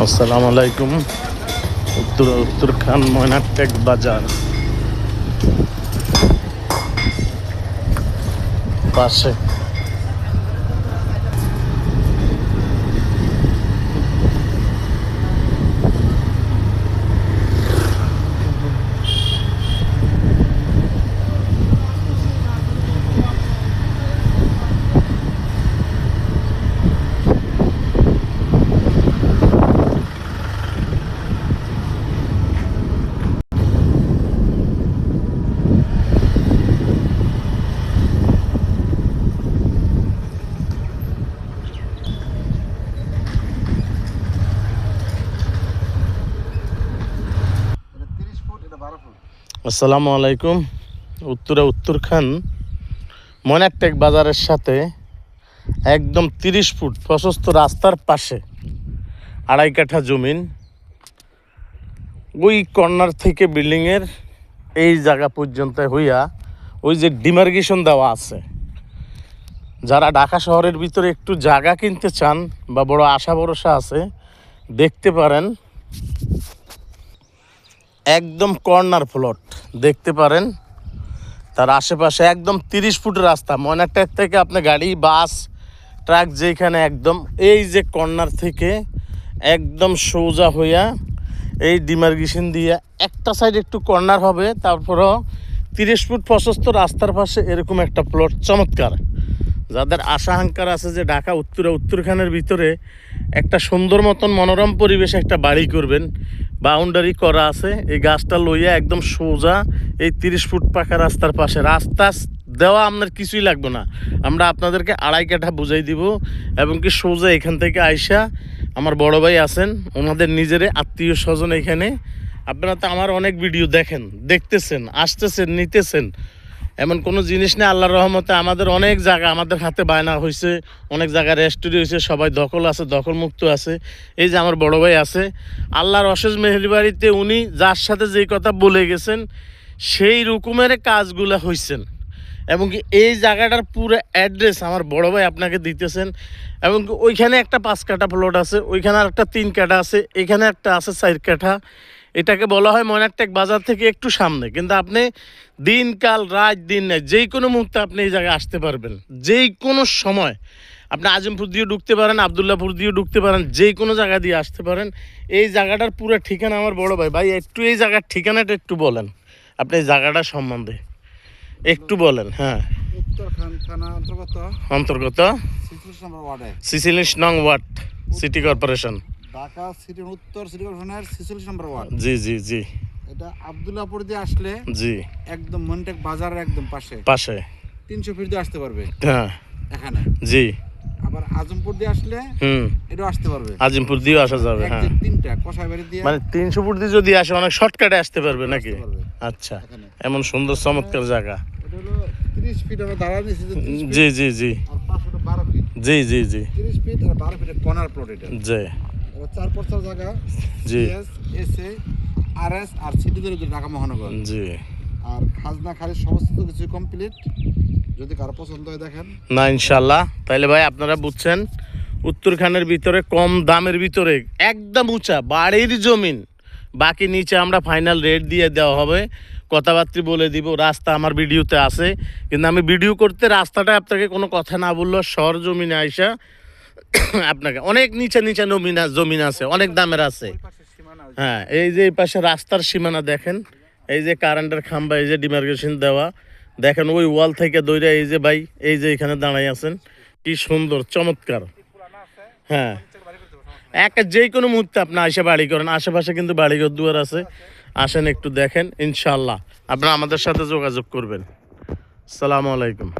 আসসালামু আলাইকুম। উত্তর উত্তর উত্তরখান ময়নাটেক বাজার। পাশে। আসসালামু আলাইকুম। উত্তরে উত্তরখান ময়নাটেক বাজারের সাথে একদম তিরিশ ফুট প্রশস্ত রাস্তার পাশে আড়াই কাঠা জমিন। ওই কর্নার থেকে বিল্ডিংয়ের এই জায়গা পর্যন্ত হইয়া ওই যে ডিমার্গেশন দেওয়া আছে। যারা ঢাকা শহরের ভিতরে একটু জায়গা কিনতে চান বা বড় আশা ভরসা আছে, দেখতে পারেন। একদম কর্নার প্লট দেখতে পারেন, তার আশেপাশে একদম তিরিশ ফুট রাস্তা। ময়নাটেক থেকে আপনি গাড়ি, বাস, ট্রাক যেখানে একদম, এই যে কর্নার থেকে একদম সোজা হইয়া এই ডিমার্গেশন দিয়ে একটা সাইড একটু কর্নার হবে, তারপরও তিরিশ ফুট প্রশস্ত রাস্তার পাশে এরকম একটা প্লট চমৎকার। যাদের আশা হাঙ্কার আছে যে ঢাকা উত্তরে উত্তরখানের ভিতরে একটা সুন্দর মতন মনোরম পরিবেশে একটা বাড়ি করবেন। বাউন্ডারি করা আছে। এই গাছটা লইয়া একদম সোজা এই তিরিশ ফুট পাকা রাস্তার পাশে। রাস্তা দেওয়া আপনার কিছুই লাগবে না। আমরা আপনাদেরকে আড়াই কাঠা বুঝাই দিব এবং কি সোজা এখান থেকে আইসা আমার বড় ভাই আছেন। ওনাদের নিজেরে আত্মীয় স্বজন এখানে। আপনারা তো আমার অনেক ভিডিও দেখেন, দেখতেছেন, আসতেছেন, নিতেছেন। এমন কোনো জিনিস নেই, আল্লাহর রহমতে আমাদের অনেক জায়গা আমাদের হাতে বায়না হয়েছে অনেক জায়গায় রেস্টুরি হয়েছে সবাই দখল আছে দখল মুক্ত আছে। এই যে আমার বড় ভাই আছে, আল্লাহর অশেষ মেহরবাড়িতে উনি যার সাথে যেই কথা বলে গেছেন, সেই রকমের কাজগুলো হয়েছেন এবং এই জায়গাটার পুরো অ্যাড্রেস আমার বড় ভাই আপনাকে দিতেছেন। এবং ওইখানে একটা পাঁচ কাঠা প্লট আছে, ওইখানে আর একটা তিন কাঠা আছে, এখানে একটা আছে চার কাঠা। এটাকে বলা হয় ময়নারটেক বাজার থেকে একটু সামনে। কিন্তু আপনি দিনকাল রাত দিন নাই যেই কোনো মুহূর্তে আপনি এই জায়গায় আসতে পারবেন। যেই কোনো সময় আপনি আজিমপুর দিয়ে ঢুকতে পারেন আবদুল্লাপুর দিয়ে ঢুকতে পারেন যেই কোনো জায়গা দিয়ে আসতে পারেন এই জায়গাটার পুরো ঠিকানা আমার বড় ভাই। ভাই একটু এই জায়গার ঠিকানাটা একটু বলেন। আপনি এই জায়গাটার সম্বন্ধে একটু বলেন হ্যাঁ। অন্তর্গত সিসিলিশ নং ওয়ার্ড সিটি কর্পোরেশন। ঢাকা সিটির উত্তর সিটি কর্পোরেশনের ছিচল্লিশ নম্বর ওয়ার্ড। জি জি জি। এটা আবদুল্লাপুর দিয়ে আসলে জি। একদম মনটেক বাজারের একদম পাশে। পাশে। তিনশো ফিট দিয়ে আসতে পারবে হ্যাঁ। এখানে। জি। আবার আজমপুর দিয়ে আসলে হুম। এটাও আসতে পারবে। আজিমপুর দিয়েও আসা যাবে হ্যাঁ। তিনটা কষাই দিয়ে মানে তিনশো ফুট দিয়ে যদি আসে অনেক শর্টকাটে আসতে পারবে নাকি? আচ্ছা এমন সুন্দর চমৎকার জায়গা। এটা হলো তিরিশ ফিট আমরা দাঁড়া নিয়েছি যে 30 feet, জি জি। জি ফিট। জি জি জি। তিরিশ ফিট আর বারো ফিটের কর্নার প্লট এটা। জি। চার জায়গা জি। S A R S R সিটিদের Dhaka মহানগর। জি। আর খাজনা খারিজ সমস্ত কিছু কমপ্লিট যদি কারও পছন্দ হয় দেখেন। না ইনশাল্লাহ তাইলে ভাই আপনারা বুঝছেন উত্তরখানের ভিতরে কম দামের ভিতরে একদম উঁচা বাড়ির জমিন। বাকি নিচে আমরা ফাইনাল রেট দিয়ে দেওয়া হবে। কথাবার্তা বলে দিব রাস্তা আমার ভিডিওতে আছে। কিন্তু আমি ভিডিও করতে রাস্তাটা আপনাকে কোনো কথা না বললেও শহর জমিনে আইসা আপনাকে, অনেক নিচে নিচে জমিন জমিন আছে, অনেক দামের আছে। হ্যাঁ এই যে এই পাশে রাস্তার সীমানা দেখেন, এই যে কারেন্টের খাম্বা, এই যে ডিমার্কেশন দেওয়া, দেখেন ওই ওয়াল থেকে দৌড়ে এই যে ভাই, এই যে এখানে দাঁড়াই আছেন, কি সুন্দর, চমৎকার। হ্যাঁ। এক যে কোনো মুহূর্তে আপনি এসে বাড়ি করেন, আশেপাশে কিন্তু বাড়িঘর দুয়ার আছে, আসেন একটু দেখেন ইনশাল্লাহ আপনারা আমাদের সাথে যোগাযোগ করবেন। সালামু আলাইকুম।